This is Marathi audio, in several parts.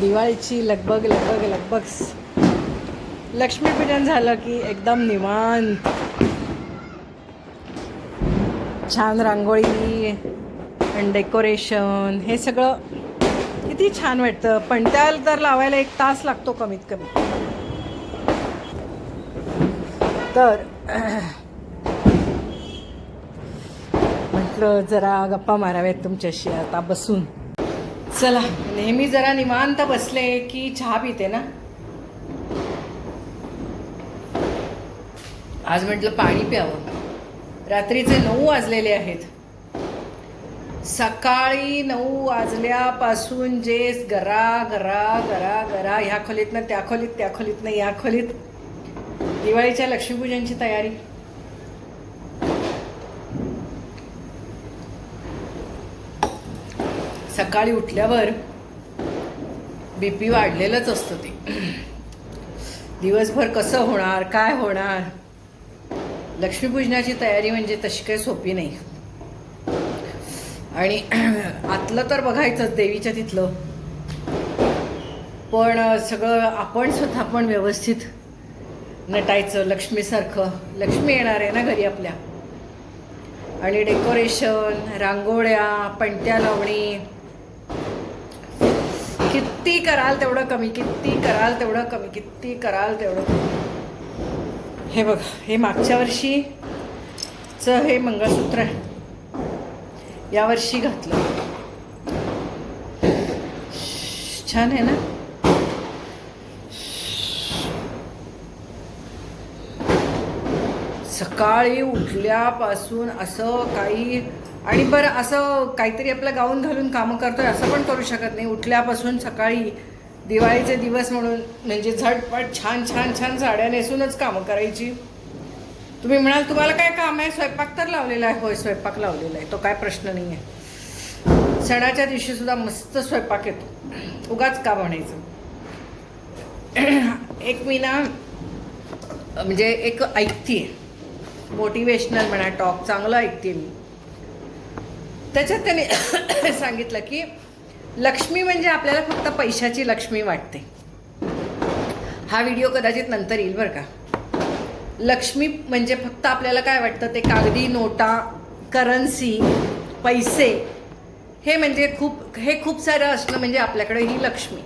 दिवाळीची लगबग लगबग लगबग. लक्ष्मीपूजन झालं की एकदम निवांत. छान रांगोळी आणि डेकोरेशन हे सगळं किती छान वाटतं. पण त्याला तर लावायला एक तास लागतो कमीत कमी. तर म्हटलं जरा गप्पा माराव्यात तुमच्याशी आता बसून. चला नेहमी जरा निवांत बसले की चहा पिते ना. आज म्हटलं पाणी प्यावं. रात्रीचे नऊ वाजलेले आहेत. सकाळी नऊ वाजल्यापासून जे गरा गरा गरा गरा ह्या खोलीतनं त्या खोलीत त्या खोलीतनं या खोलीत. दिवाळीच्या लक्ष्मीपूजनची तयारी. सकाळी उठल्यावर बी पी वाढलेलंच असतं ते. दिवसभर कसं होणार काय होणार? लक्ष्मीपूजनाची तयारी म्हणजे तशी काही सोपी नाही. आणि आतलं तर बघायचंच देवीच्या तिथलं. पण सगळं आपण स्वतः पण व्यवस्थित नटायचं लक्ष्मीसारखं. लक्ष्मी येणार आहे ना घरी आपल्या. आणि डेकोरेशन रांगोळ्या पणत्या लावणी किती कराल तेवढं कमी किती कराल तेवढं कमी किती कराल तेवढं कमी. हे बघ हे मागच्या वर्षीचं हे मंगळसूत्र आहे. यावर्षी घातलं. छान आहे ना? सकाळी उठल्यापासून असं काही आणि बरं असं काहीतरी आपलं गाऊन घालून कामं करतोय असं पण करू शकत नाही. उठल्यापासून सकाळी दिवाळीचे दिवस म्हणून म्हणजे झटपट छान छान छान साड्या नेसूनच कामं करायची. तुम्ही म्हणाल तुम्हाला काय काम आहे? स्वयंपाक तर लावलेला आहे. होय स्वयंपाक लावलेला आहे. तो काय प्रश्न नाही आहे सणाच्या दिवशी सुद्धा मस्त स्वयंपाक येतो. उगाच का म्हणायचं? एक मी ना म्हणजे एक ऐकते मोटिवेशनल म्हणा टॉक चांगलं ऐकते मी. त्याच्यात त्याने सांगितलं की लक्ष्मी म्हणजे आपल्याला फक्त पैशाची लक्ष्मी वाटते. हा व्हिडिओ कदाचित नंतर येईल बरं का. लक्ष्मी म्हणजे फक्त आपल्याला काय वाटतं ते कागदी नोटा करन्सी पैसे हे म्हणजे खूप हे खूप सारं असणं म्हणजे आपल्याकडे ही लक्ष्मी.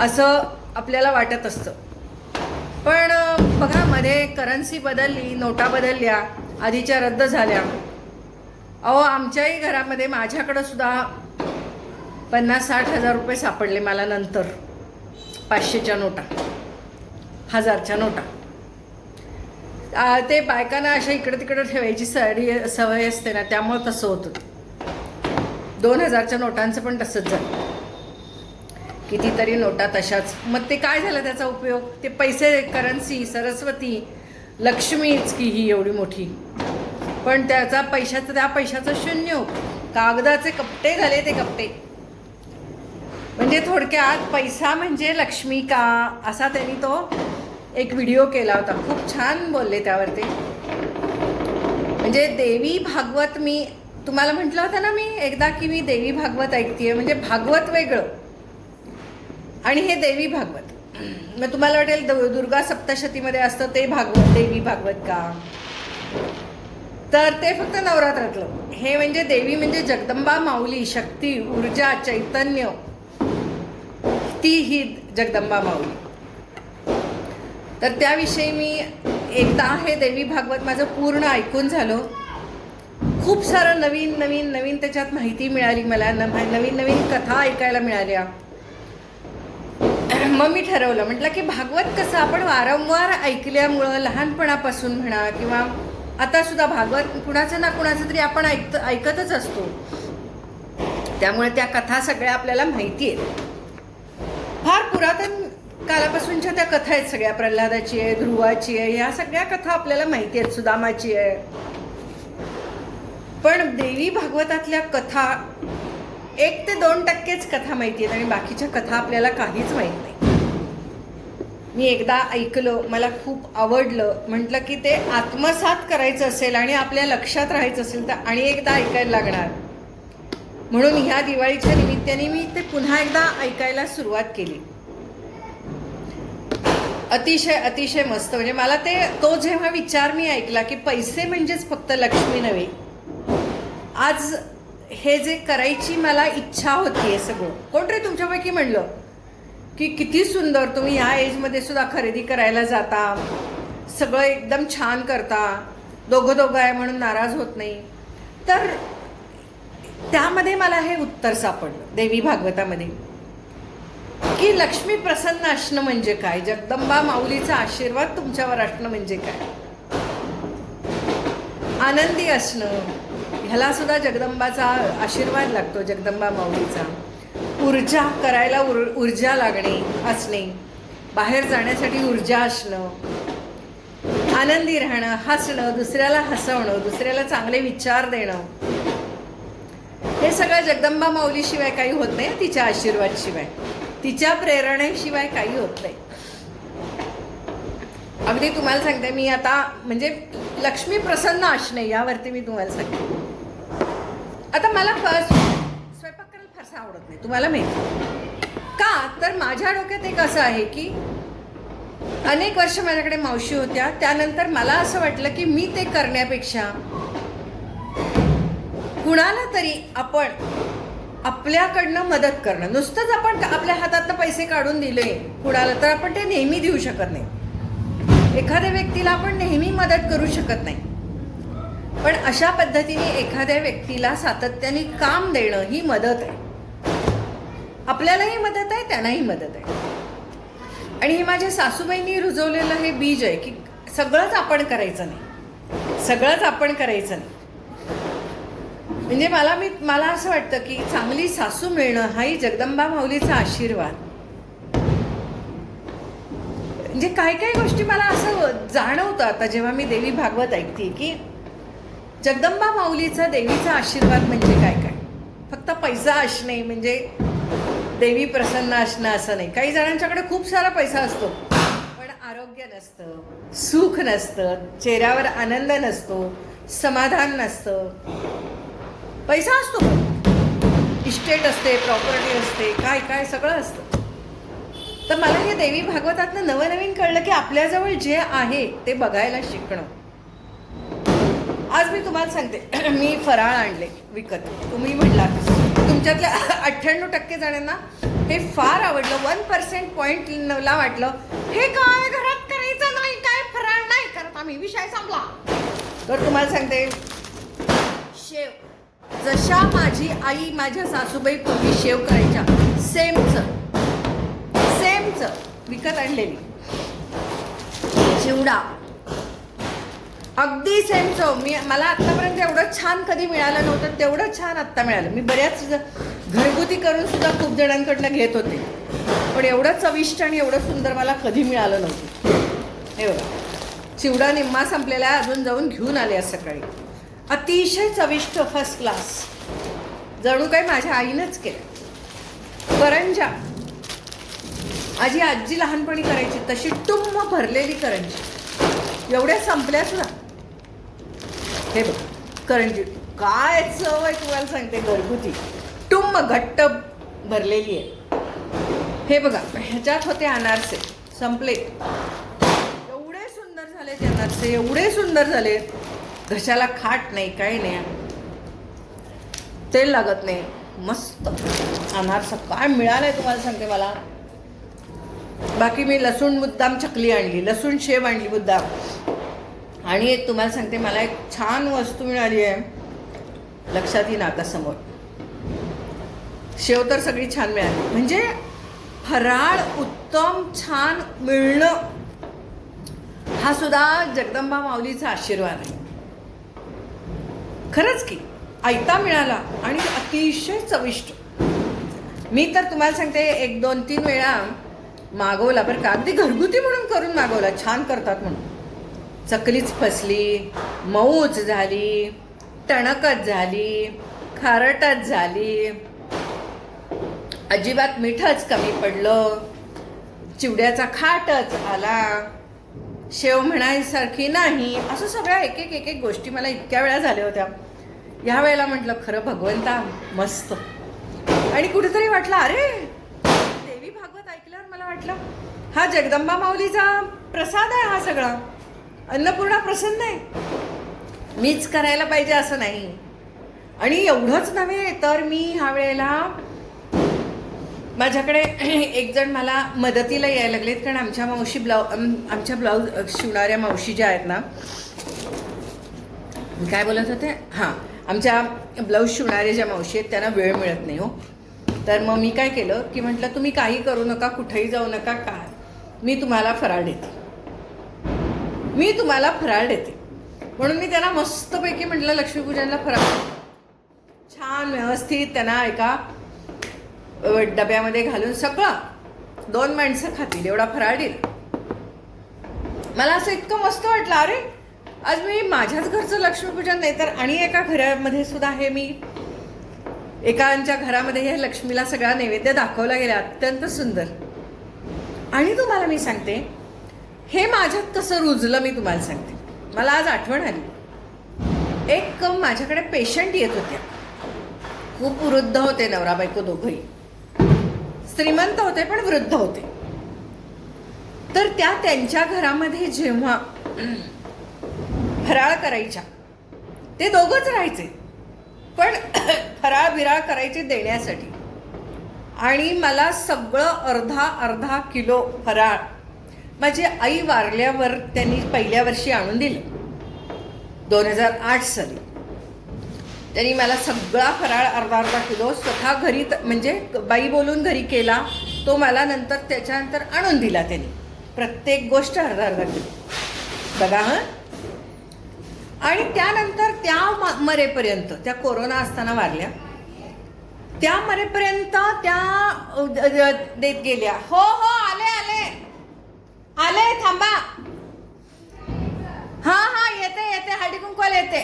असं आपल्याला वाटत असतं. पण बघा मध्ये करन्सी बदलली नोटा बदलल्या आधीच्या रद्द झाल्या अहो आमच्याही घरामध्ये माझ्याकडं सुद्धा पन्नास साठ हजार रुपये सापडले मला नंतर. पाचशेच्या नोटा. हजारच्या नोटा. ते बायकांना अशा इकडं तिकडं ठेवायची सडी सवय असते ना त्यामुळं तसं होतं. दोन हजारच्या नोटांचं पण तसंच झालं. कितीतरी नोटा तशाच. मग ते काय झालं त्याचा उपयोग? ते पैसे करन्सी सरस्वती लक्ष्मीच की ही एवढी मोठी? पण त्याचा पैशाचं त्या पैशाचं शून्य हो. कागदाचे कपटे झाले ते कपटे म्हणजे थोडक्यात पैसा म्हणजे लक्ष्मी का असा त्यांनी तो एक व्हिडिओ केला होता. खूप छान बोलले त्यावरती. म्हणजे देवी भागवत मी तुम्हाला म्हटलं होतं ना मी एकदा की मी देवी भागवत ऐकते म्हणजे भागवत वेगळं. आणि हे देवी भागवत. मग तुम्हाला वाटेल दुर्गा सप्तशतीमध्ये असतं ते भागवत देवी भागवत का? तर ते फक्त नवरात्रातलं. हे म्हणजे देवी म्हणजे जगदंबा माऊली शक्ती ऊर्जा चैतन्य. ती ही जगदंबा माऊली. तर त्याविषयी मी एकदा हे देवी भागवत माझं पूर्ण ऐकून झालं. खूप सारं नवीन नवीन नवीन त्याच्यात माहिती मिळाली मला न नवीन नवीन कथा ऐकायला मिळाल्या. मग मी ठरवलं म्हटलं की भागवत कसं आपण वारंवार ऐकल्यामुळं लहानपणापासून म्हणा किंवा आता सुद्धा भागवत कुणाचं ना कुणाचं तरी आपण ऐकत ऐकतच असतो. त्यामुळे त्या कथा सगळ्या आपल्याला माहिती आहेत. फार पुरातन कालापासूनच्या त्या कथा आहेत सगळ्या. प्रल्हादाची आहे ध्रुवाची आहे ह्या सगळ्या कथा आपल्याला माहिती आहेत. सुदामाची आहे. पण देवी भागवतातल्या कथा एक ते दोन टक्केच कथा माहिती आहेत आणि बाकीच्या कथा आपल्याला काहीच माहीत नाही. मी एकदा ऐकलं मला खूप आवडलं. म्हटलं की ते आत्मसात करायचं असेल आणि आपल्या लक्षात राहायचं असेल तर आणि एकदा ऐकायला लागणार. म्हणून ह्या दिवाळीच्या निमित्ताने मी ते पुन्हा एकदा ऐकायला सुरुवात केली. अतिशय अतिशय मस्त. म्हणजे मला ते तो जेव्हा विचार मी ऐकला की पैसे म्हणजेच फक्त लक्ष्मी नव्हे आज हे जे करायची मला इच्छा होती आहे सगळं. कोणतरी तुमच्यापैकी म्हणलं? की किती सुंदर तुम्ही ह्या एजमध्ये सुद्धा खरेदी करायला जाता. सगळं एकदम छान करता. दोघं दोघं आहे म्हणून नाराज होत नाही. तर त्यामध्ये मला हे उत्तर सापडलं देवी भागवतामध्ये. की लक्ष्मी प्रसन्न असणं म्हणजे काय? जगदंबा माऊलीचा आशीर्वाद तुमच्यावर असणं म्हणजे काय? आनंदी असणं ह्याला सुद्धा जगदंबाचा आशीर्वाद लागतो जगदंबा माऊलीचा. ऊर्जा करायला उर ऊर्जा लागणे असणे. बाहेर जाण्यासाठी ऊर्जा असणं. आनंदी राहणं हसणं दुसऱ्याला हसवणं दुसऱ्याला चांगले विचार देणं. हे सगळं जगदंबा माऊलीशिवाय काही होत नाही तिच्या आशीर्वादशिवाय. तिच्या प्रेरणेशिवाय काही होत नाही. अगदी तुम्हाला सांगते मी आता म्हणजे लक्ष्मी प्रसन्न असणे यावरती मी तुम्हाला सांगते. आता मला फर्स्ट फारसा आवडत नाही. तुम्हाला माहिती का? तर माझ्या डोक्यात एक असं आहे की अनेक वर्ष माझ्याकडे मावशी होत्या. त्यानंतर मला असं वाटलं की मी ते करण्यापेक्षा कुणाला तरी आपण आपल्याकडनं मदत करणं. नुसतंच आपण आपल्या हातातनं पैसे काढून दिले कुणाला तर आपण ते नेहमी देऊ शकत नाही. एखाद्या व्यक्तीला आपण नेहमी मदत करू शकत नाही. पण अशा पद्धतीने एखाद्या व्यक्तीला सातत्याने काम देणं ही मदत आहे. आपल्यालाही मदत आहे त्यांनाही मदत आहे. आणि हे माझ्या सासूबाईंनी रुजवलेलं हे बीज आहे की सगळंच आपण करायचं नाही. सगळंच आपण करायचं नाही. म्हणजे मला मी मला असं वाटतं की चांगली सासू मिळणं हाही जगदंबा माऊलीचा आशीर्वाद. म्हणजे काही काही गोष्टी मला असं जाणवतं आता जेव्हा मी देवी भागवत ऐकते की जगदंबा माऊलीचा देवीचा आशीर्वाद म्हणजे काय काय? फक्त पैसा असणे म्हणजे देवी प्रसन्न असणं असं नाही. काही जणांच्याकडे खूप सारा पैसा असतो पण आरोग्य नसतं सुख नसतं चेहऱ्यावर आनंद नसतो समाधान नसतं. पैसा असतो. इस्टेट असते प्रॉपर्टी असते काय काय सगळं असतं. तर मला हे देवी भागवतातनं नवनवीन कळलं की आपल्याजवळ जे आहे ते बघायला शिकणं. आज मी तुम्हाला सांगते मी फराळ आणले विकत. तुम्ही म्हणला तुमच्यातल्या अठ्ठ्याण्णव टक्के जणांना हे फार आवडलं. वन पर्सेंट पॉईंट ला वाटलं. हे काय घरात करायचं नाही काय फराळ नाही करत आम्ही. विषय संपला. तर तुम्हाला सांगते शेव. जशा माझी आई माझ्या सासूबाई पूर्वी शेव करायच्या सेमचं. सेमचं. विकत आणलेली. चिवडा. अगदी सेम चव मी मला आत्तापर्यंत एवढं छान कधी मिळालं नव्हतं तेवढं छान आत्ता मिळालं. मी बऱ्याच ज- घरगुती करून सुद्धा खूप जणांकडनं घेत होते. पण एवढं चविष्ट आणि एवढं सुंदर मला कधी मिळालं नव्हतं. हे बघा. चिवडा निम्मा संपलेला आहे अजून जाऊन घेऊन आले आज सकाळी. अतिशय चविष्ट फर्स्ट क्लास जणू काही माझ्या आईनंच केलं. करंजा. आजी आजी लहानपणी करायची तशी टुम्म भरलेली करंजी. एवढ्या संपल्याच ना. हे बघ. करंजी काय चव आहे तुम्हाला सांगते घरगुती. टुम्म घट्ट भरलेली आहे. हे बघा ह्याच्यात होते अनारसे. संपले. एवढे सुंदर झाले ते अनारसे एवढे सुंदर झाले. घशाला खाट नाही काही नाही. तेल लागत नाही. मस्त. अनारसा काय मिळालं आहे तुम्हाला सांगते मला? बाकी मी लसूण मुद्दाम चकली आणली लसूण शेव आणली मुद्दाम. आणि एक तुम्हाला सांगते मला एक छान वस्तू मिळाली आहे. लक्षात येईन आता समोर. शेव तर सगळी छान मिळाली. म्हणजे फराळ उत्तम छान मिळणं हा सुद्धा जगदंबा माऊलीचा आशीर्वाद आहे. खरंच की आयता मिळाला आणि अतिशय चविष्ट. मी तर तुम्हाला सांगते एक दोन तीन वेळा मागवला बरं का. अगदी घरगुती म्हणून करून मागवला छान करतात म्हणून. चकलीच फसली मऊच झाली टणकच झाली खारटच झाली. अजिबात मिठच कमी पडलं. चिवड्याचा खाटच आला. शेव म्हणायसारखी नाही. असं सगळ्या एक एक एक एक गोष्टी मला इतक्या वेळा झाल्या होत्या. ह्या वेळेला म्हटलं खरं भगवंता मस्त. आणि कुठेतरी वाटलं अरे देवी भागवत ऐकल्यावर मला वाटलं हा जगदंबा माऊलीचा प्रसाद आहे हा सगळा. अन्नपूर्णा प्रसन्न आहे. मीच करायला पाहिजे असं नाही. आणि एवढंच नव्हे तर मी ह्या वेळेला माझ्याकडे एक जण मला मदतीला यायला लागलेत कारण आमच्या मावशी ब्लाऊ आमच्या ब्लाऊज शिवणाऱ्या मावशी ज्या आहेत ना काय बोलत होते? हां आमच्या ब्लाऊज शिवणाऱ्या ज्या मावशी आहेत त्यांना वेळ मिळत नाही हो. तर मग मी काय केलं की म्हटलं तुम्ही काही करू नका कुठेही जाऊ नका काय? मी तुम्हाला फराळ देते. मी तुम्हाला फराळ देते. म्हणून मी त्यांना मस्तपैकी म्हटलं लक्ष्मीपूजनला फराळ. छान व्यवस्थित त्यांना एका डब्यामध्ये घालून सगळं दोन माणसं खातील एवढा फराळ येईल मला असं इतकं मस्त वाटलं अरे आज मी माझ्याच घरचं लक्ष्मीपूजन नाही तर आणि एका घरामध्ये सुद्धा हे मी एकांच्या घरामध्ये हे लक्ष्मीला सगळा नैवेद्य दाखवला गेला अत्यंत सुंदर. आणि तुम्हाला मी सांगते हे माझ्यात कसं रुजलं मी तुम्हाला सांगते. मला आज आठवण आली. एक माझ्याकडे पेशंट येत होत्या. खूप वृद्ध होते नवरा बायको दोघंही. श्रीमंत होते पण वृद्ध होते. तर त्या त्यांच्या घरामध्ये जेव्हा फराळ करायच्या ते दोघंच राहायचे. पण फराळ बिराळ करायचे देण्यासाठी. आणि मला सगळं अर्धा अर्धा किलो फराळ माझी आई वारल्यावर त्यांनी पहिल्या वर्षी आणून दिलं. दोन हजार आठ साली. त्यांनी मला सगळा फराळ अर्धा अर्धा किलो स्वतः घरी म्हणजे बाई बोलून घरी केला. तो मला नंतर त्याच्यानंतर आणून दिला त्यांनी. प्रत्येक गोष्ट अर्धा अर्धा किलो. बघा हां? आणि त्यानंतर त्या मरेपर्यंत त्या कोरोना असताना वारल्या. त्या मरेपर्यंत त्या देत गेल्या. हो हो आले थांबा. हा हा येते येते हळदी कुंकवाला येते.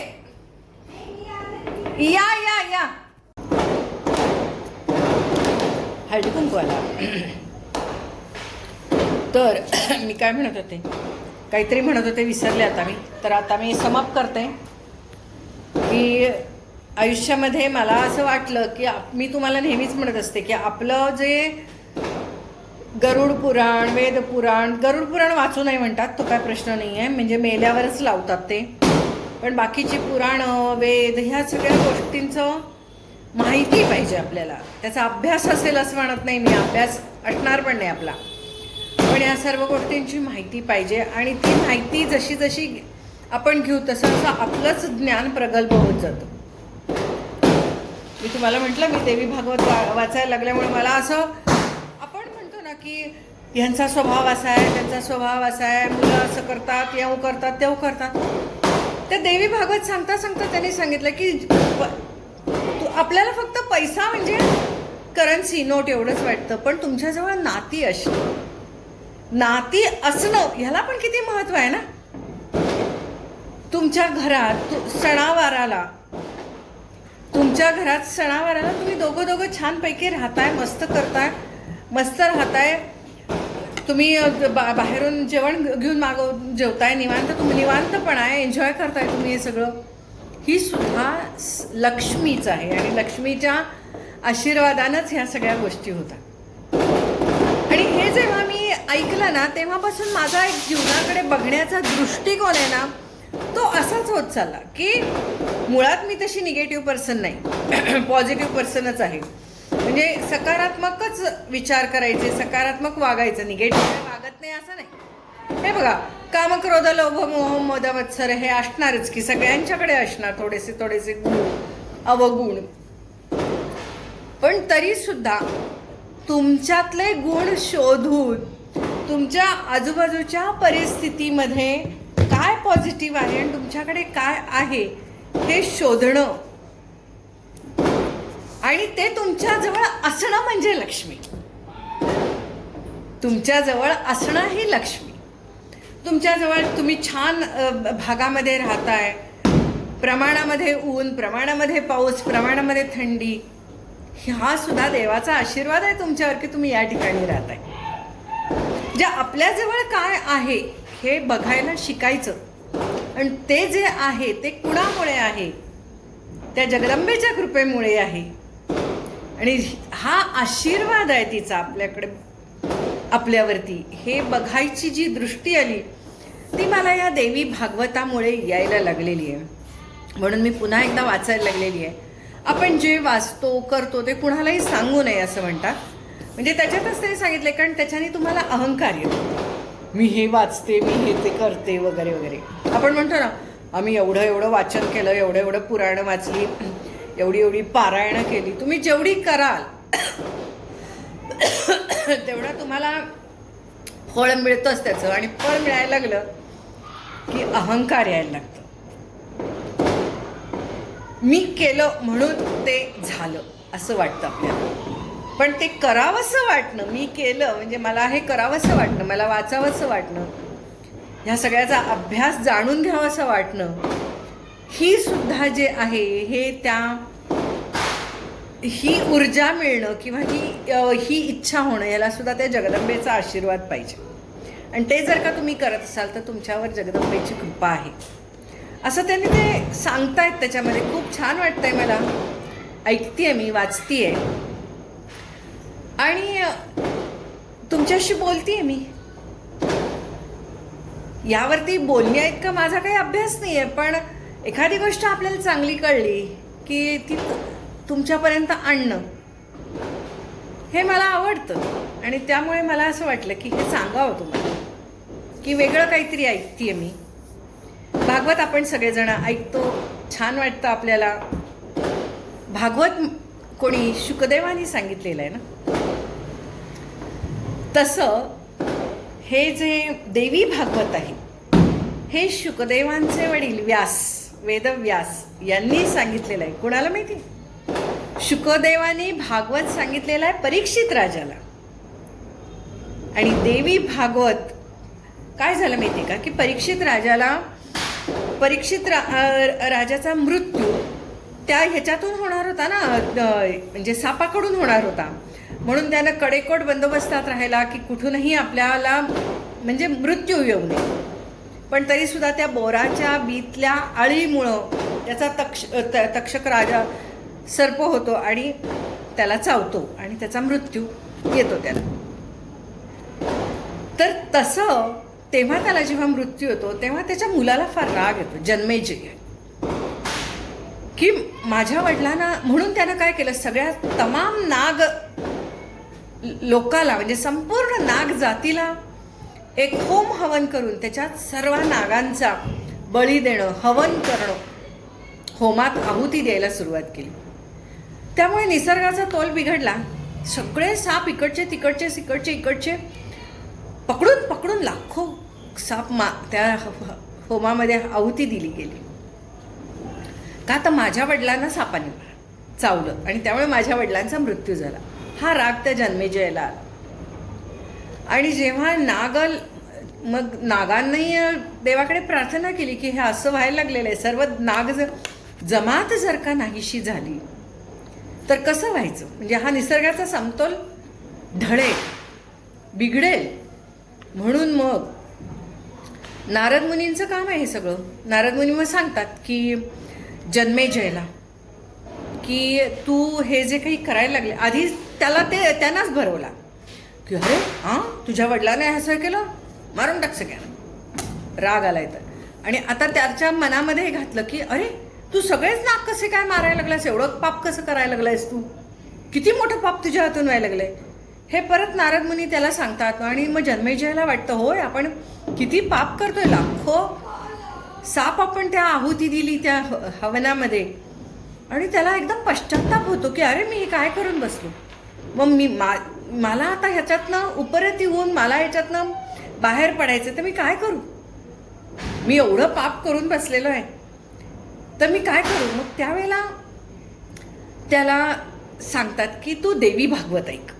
या या या. हळदी कुंकवाला. तर मी काय म्हणत होते? काहीतरी म्हणत होते विसरले आता मी. तर आता मी समाप्त करते. की आयुष्यामध्ये मला असं वाटलं की मी तुम्हाला नेहमीच म्हणत असते की आपलं जे गरुड पुराण वेद पुराण गरुड पुराण वाचू नाही म्हणतात तो काय प्रश्न नाही आहे म्हणजे मेल्यावरच लावतात ते. पण बाकीची पुराणं वेद ह्या सगळ्या गोष्टींचं माहिती पाहिजे आपल्याला. त्याचा अभ्यास असेल असं म्हणत नाही मी. अभ्यास असणार पण नाही आपला. पण या सर्व गोष्टींची माहिती पाहिजे. आणि ती माहिती जशी जशी आपण घेऊ तसं असं आपलंच ज्ञान प्रगल्भ होत जातं. मी तुम्हाला म्हटलं मी देवी भागवत वा वाचायला लागल्यामुळे मला असं की ह्यांचा स्वभाव असा आहे त्यांचा स्वभाव असा आहे मुलं असं करतात येऊ करतात तेव करतात. त्या देवी भागवत सांगता सांगता त्यांनी सांगितलं की तू- आपल्याला फक्त पैसा म्हणजे करन्सी नोट एवढंच वाटतं पण तुमच्याजवळ नाती असणं नाती असणं ह्याला पण किती महत्त्व आहे ना? तुमच्या घरात सणावाराला तुमच्या घरात सणावाराला तुम्ही दोघं दोघं छानपैकी राहताय मस्त करताय. मस्त राहताय. तुम्ही बा बाहेरून जेवण घेऊन मागव जेवताय निवांत तुम्ही निवांतपण आहे एन्जॉय करताय तुम्ही हे सगळं. ही सुद्धा लक्ष्मीच आहे आणि लक्ष्मीच्या आशीर्वादानंच ह्या सगळ्या गोष्टी होतात. आणि हे जेव्हा मी ऐकलं ना तेव्हापासून माझा एक जीवनाकडे बघण्याचा दृष्टिकोन आहे ना तो असाच होत चालला की मुळात मी तशी निगेटिव्ह पर्सन नाही. पॉझिटिव्ह पर्सनच आहे. म्हणजे सकारात्मकच विचार करायचे सकारात्मक वागायचं निगेटिव्ह वागत नाही असं नाही. हे बघा कामक्रोध लोभ मोह मद मत्सर हे असणारच की सगळ्यांच्याकडे असणार थोडेसे थोडेसे गुण अवगुण. पण तरी सुद्धा तुमच्यातले गुण शोधून तुमच्या आजूबाजूच्या परिस्थितीमध्ये काय पॉझिटिव्ह आहे आणि तुमच्याकडे काय आहे हे शोधणं. आणि ते तुमच्याजवळ असणं म्हणजे लक्ष्मी. तुमच्याजवळ असणं ही लक्ष्मी. तुमच्याजवळ तुम्ही छान भागामध्ये राहताय. प्रमाणामध्ये ऊन प्रमाणामध्ये पाऊस प्रमाणामध्ये थंडी हा सुद्धा देवाचा आशीर्वाद आहे तुमच्यावर की तुम्ही या ठिकाणी राहताय. जे आपल्याजवळ काय आहे हे बघायला शिकायचं. आणि ते जे आहे ते कुणामुळे आहे? त्या जगदंबेच्या कृपेमुळे आहे. आणि हा आशीर्वाद आहे तिचा आपल्याकडे. आपल्यावरती. हे बघायची जी दृष्टी आली ती मला या देवी भागवतामुळे यायला लागलेली आहे. म्हणून मी पुन्हा एकदा वाचायला लागलेली आहे. आपण जे वाचतो करतो ते कुणालाही सांगू नये असं म्हणतात. म्हणजे त्याच्यातच त्यांनी सांगितले कारण त्याच्याने तुम्हाला अहंकार येतो. मी हे वाचते मी हे ते करते वगैरे वगैरे. आपण म्हणतो ना आम्ही एवढं एवढं वाचन केलं एवढं एवढं पुराणं वाचली एवढी एवढी पारायणं केली. तुम्ही जेवढी कराल तेवढं तुम्हाला फळ मिळतंच त्याचं. आणि फळ मिळायला लागलं की अहंकार यायला लागतं. मी केलं म्हणून ते झालं असं वाटतं आपल्याला. पण ते करावंसं वाटणं मी केलं म्हणजे मला हे करावंसं वाटणं मला वाचावंसं वाटणं ह्या सगळ्याचा अभ्यास जाणून घ्यावासं वाटणं ही सुद्धा जे आहे हे त्या ही ऊर्जा मिळणं किंवा ही ही इच्छा होणं याला सुद्धा त्या जगदंबेचा आशीर्वाद पाहिजे. आणि ते जर का तुम्ही करत असाल तर तुमच्यावर जगदंबेची कृपा आहे. असं त्यांनी ते सांगतायत त्याच्यामध्ये. खूप छान वाटतंय मला. ऐकते मी वाचतीये. आणि तुमच्याशी बोलतीये मी. यावरती बोलण्या इतका माझा काही अभ्यास नाही आहे पण एखादी गोष्ट आपल्याला चांगली कळली की ती तुमच्यापर्यंत आणणं हे मला आवडतं. आणि त्यामुळे मला असं वाटलं की हे सांगावं तुम्हाला. की वेगळं काहीतरी ऐकते मी. भागवत आपण सगळेजण ऐकतो. छान वाटतं आपल्याला. भागवत कोणी शुकदेवानी सांगितलेलं आहे ना? तसं हे जे देवी भागवत आहे हे शुकदेवांचे वडील व्यास वेदव्यास यांनी सांगितलेलं आहे. कुणाला माहिती? शुकदेवाने भागवत सांगितलेलं आहे परीक्षित राजाला. आणि देवी भागवत काय झालं माहिती का? की परीक्षित राजाला परीक्षित रा, राजाचा मृत्यू त्या ह्याच्यातून होणार होता ना म्हणजे सापाकडून होणार होता. म्हणून त्यानं कडेकोट बंदोबस्तात राहायला की कुठूनही आपल्याला म्हणजे मृत्यू येऊ नये. पण तरीसुद्धा त्या बोराच्या बीतल्या आळीमुळं त्याचा तक्ष त- तक्षक राजा सर्प होतो आणि त्याला चावतो आणि त्याचा मृत्यू येतो त्याला. तर तसं तेव्हा त्याला जेव्हा मृत्यू येतो तेव्हा त्याच्या मुलाला फार राग येतो जन्मेजय की माझ्या वडिलांना म्हणून त्यानं काय केलं सगळ्या तमाम नाग लोकाला म्हणजे संपूर्ण नाग जातीला एक होम हवन करून त्याच्यात सर्व नागांचा बळी देणं हवन करणं होमात आहुती द्यायला सुरुवात केली. त्यामुळे निसर्गाचा तोल बिघडला. सगळे साप इकडचे तिकडचे तिकडचे इकडचे. पकडून पकडून लाखो साप मा त्या होमामध्ये आहुती दिली गेली. का तर माझ्या वडिलांना सापाने चावलं आणि त्यामुळे माझ्या वडिलांचा मृत्यू झाला. हा राग त्या जन्मेजयाला आला. आणि जेव्हा नागल मग नागांनाही देवाकडे प्रार्थना केली की हे असं व्हायला लागलेलं आहे. सर्व नाग जर जमात जर का नाहीशी झाली तर कसं व्हायचं? म्हणजे हा निसर्गाचा समतोल ढळेल बिघडेल. म्हणून मग नारद मुनींचं काम आहे हे सगळं. नारद मुनी मग सांगतात की जन्मेजयला की तू हे जे काही करायला लागले आधी त्याला ते त्यांनाच भरवला. की अरे हां? तुझ्या वडिलाने असं केलं? मारून टाक सगळ्यांना. राग आलाय तर. आणि आता त्याच्या मनामध्ये हे घातलं की अरे तू सगळेच नाक कसे काय मारायला लागलास एवढं पाप कसं करायला लागलायस तू? किती मोठं पाप तुझ्या हातून व्हायला लागलंय? हे परत नारद मुनी त्याला सांगतात आणि मग जन्मेजयाला वाटतं होय आपण किती पाप करतोय लाखो साप आपण त्या आहुती दिली त्या ह- हवनामध्ये. आणि त्याला एकदम पश्चाताप होतो की अरे मी हे काय करून बसलो? मग मी मा मला आता ह्याच्यातनं उपरती येऊन मला ह्याच्यातनं बाहेर पडायचं तर मी काय करू? मी एवढं पाप करून बसलेलो आहे. तर मी काय करू? मग त्यावेळेला त्याला सांगतात की तू देवी भागवत ऐक.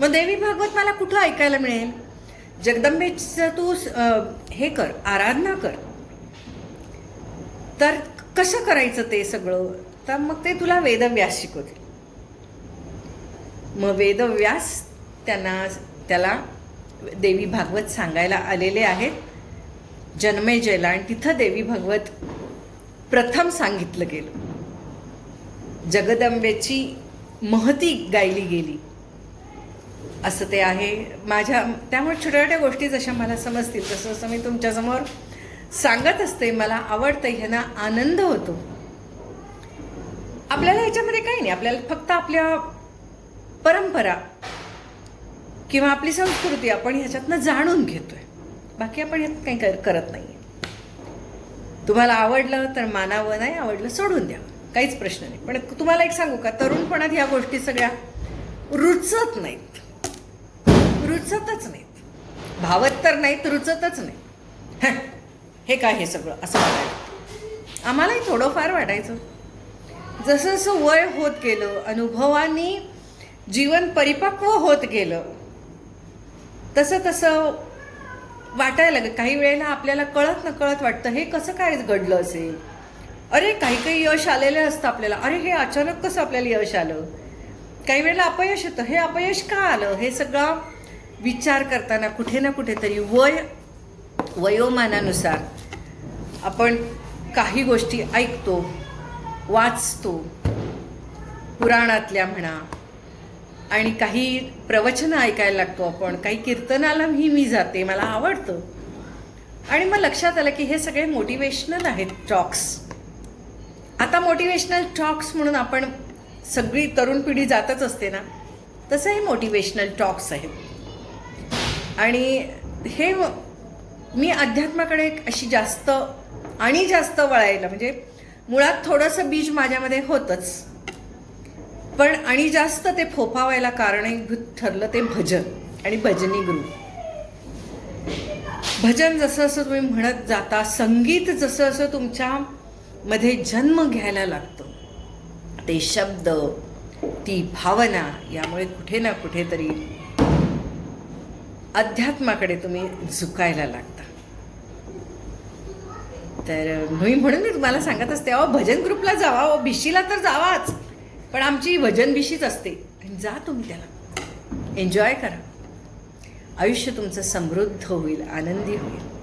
मग देवी भागवत मला कुठं ऐकायला मिळेल? जगदंबेचं तू हे कर आराधना कर. तर कसं करायचं ते सगळं? तर मग ते तुला वेदव्यास शिकवतील. मग वेदव्यास त्यांना त्याला देवी भागवत सांगायला आलेले आहेत. जन्मेजयला आणि तिथं देवी भागवत प्रथम सांगितलं गेलं. जगदंबेची महती गायली गेली. असं ते आहे. माझ्या त्यामुळे छोट्या छोट्या गोष्टी जशा मला समजतील तसं तसं मी तुमच्यासमोर सांगत असते. मला आवडतं ह्यांना आनंद होतो. आपल्याला याच्यामध्ये काही नाही. आपल्याला फक्त आपल्या परंपरा किंवा आपली संस्कृती आपण ह्याच्यातनं जाणून घेतोय. बाकी आपण ह्यात काही कर- करत नाही तुम्हाला आवडलं तर मानावं नाही आवडलं सोडून द्या. काहीच प्रश्न नाही. पण तुम्हाला एक सांगू का तरुणपणात ह्या गोष्टी सगळ्या रुचत नाहीत. रुचतच नाहीत. भावत तर नाहीत रुचतच नाही हे काय हे सगळं? असं वाटायचं आम्हालाही थोडंफार वाटायचं. जसं जसं वय होत गेलं अनुभवानी जीवन परिपक्व होत गेलं तसं तसं वाटायला लागत काही वेळेला आपल्याला कळत न कळत वाटतं हे कसं काय घडलं असेल? अरे काही काही यश आलेलं असतं आपल्याला. अरे हे अचानक कसं आपल्याला यश आलं? काही वेळेला अपयश येतं. हे अपयश का आलं? हे सगळं विचार करताना कुठे ना कुठेतरी वय वयोमानानुसार आपण काही गोष्टी ऐकतो वाचतो. पुराणातल्या म्हणा आणि काही प्रवचनं ऐकायला लागतो आपण काही कीर्तनालाही मी जाते मला आवडतं. आणि मग लक्षात आलं की हे सगळे मोटिवेशनल आहेत टॉक्स आता मोटिवेशनल टॉक्स म्हणून आपण सगळी तरुण पिढी जातच असते ना तसं हे मोटिवेशनल टॉक्स आहेत. आणि हे मी अध्यात्माकडे अशी जास्त आणि जास्त वळायला म्हणजे मुळात थोडंसं बीज माझ्यामध्ये होतंच. पण आणि जास्त ते फोफावायला कारणीभूत ठरलं ते भजन आणि भजनी गुरु. भजन जसं असं तुम्ही म्हणत जाता संगीत जसं असं तुमच्या मध्ये जन्म घ्यायला लागतं ते शब्द ती भावना यामुळे कुठे ना कुठेतरी अध्यात्माकडे तुम्ही झुकायला लागता. तर मी म्हणून मी तुम्हाला सांगत असते अहो भजन ग्रुपला जावा अहो भिशीला तर जावाच. पण आमची भजनभिशीच असते. आणि जा तुम्ही त्याला. एन्जॉय करा. आयुष्य तुमचं समृद्ध होईल आनंदी होईल.